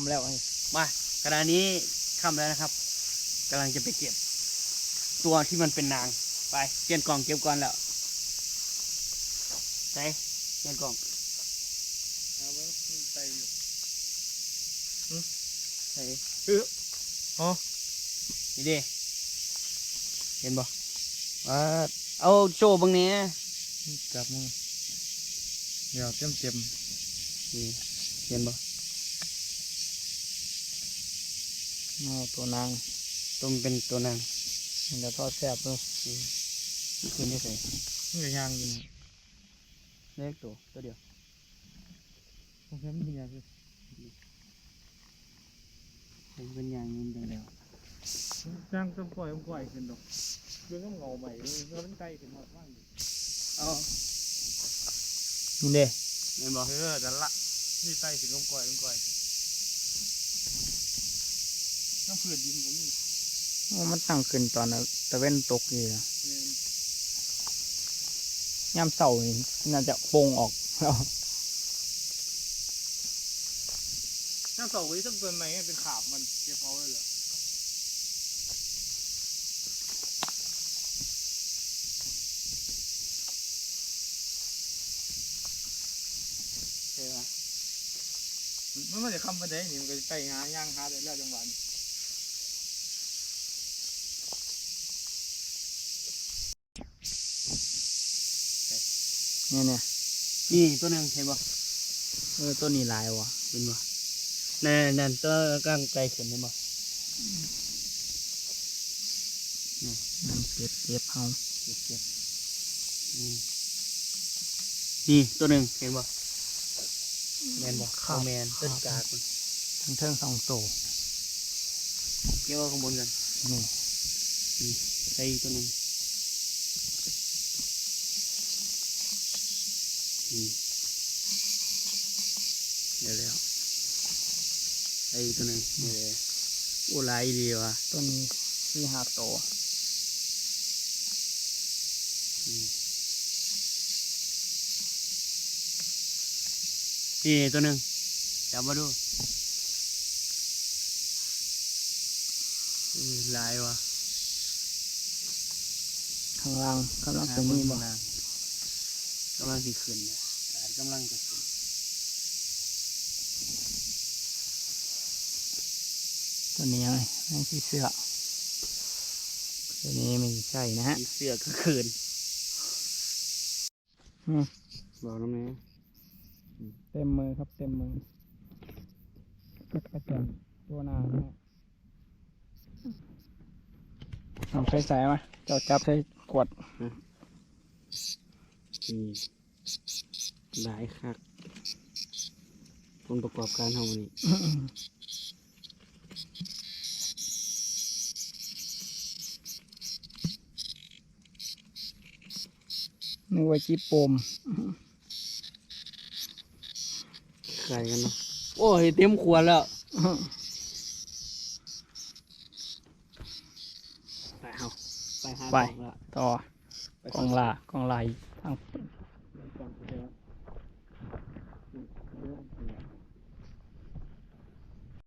ำแล้วไอ้มาขณะนี้ค่ำแล้วนะครับกำลังจะไปเก็บ ตัวที่มันเป็นนางไปเปลี่ยนกล่องเก็บก่อนแล้วไปเปลี่ยนกล่องเอาไว้ไปอยู่ใส่เอออ๋อนี่ดิเห็นบ่ว่าเอาโชว์บางเนี้ยจับมือเดี๋ยวเต็มเต็มนี่เห็นบ่ อ๋อตัวนางตัวมันเป็นตัวนางมันจะทอดแซ่บเลยนี่คือนี่ใส่นี่ก็ย่างอยู่นี่เล็กตัวตัวเดียวผมเห็นมันเป็นอย่างนี้มันเป็นอย่างนี้ตัวเดียวย่างต้มกล้วยต้มกล้วยขึ้นดอกเรื่องก็เงาใหม่เลยแล้วมันไกลขึ้นหมดว่างอยู่เอานี่เด้เห็นบ่เออดันละนี่ไตขึ้นต้มกล้วยต้มกล้วย น้ำเผือดดินก็มีมันตั้งขึ้นตอนตะเว้นตกอยู่นะย่ำเสานี่น่าจะโป่งออกแล้วทั้งสองวิทั้งตัวใหม่เป็นขาบมันเก็บเอาเลยเหรอใช่ไหมมันไม่ได้คำประเด็นนี่มันก็ไปหาย่างหาได้แล้วจังหวะ เนี่ยเนี่ยนี่ตัวหนึงเห็นบ่เออต้นนี้หลายว่ะเห็นบ่นั่นนั่นตัวกลางไกลขึ้นเห็นบ่น้ำเก็บเก็บเฮาเก็บเก็บนี่นี่ตัวหนึ่งเห็นบ่แมนบ่ข้าวแมนต้นกากมันทั้งเทิงสองโตเกี่ยวข้างบนกันนี่นี่ใส่อีกตัวหนึ่ง เดี๋ยวแล้วใส่อีกตัวหนึ่งนี่เลยโอ้หลายดีว่ะต้นนี้สี่ห้าโตนี่ตัวหนึ่งจับมาดูอุ้ยหลายว่ะข้างล่างกำลังจะมีบ่กำลังสิขึ้นเนี่ยอาจกำลังจะขึ้นต้นนี้ยังไงนั่นคือเสื้อตัวนี้ไม่ใช่นะฮะมีเสือก็ขึ้นอืมบอกน้องแม่เต็มมือครับเต็มมือจักระจันตัวนางนะฮะเอาใส่ใส่มาเจ้าจับใส่ขวด นี่หลายคักผลประกอบการเท่านี้นึกว่าจีโปมไก่กันเนาะโอ้ยเต็มขวดแล้วไปเอาไปหาไปของละต่อไปกองลากองลาย ท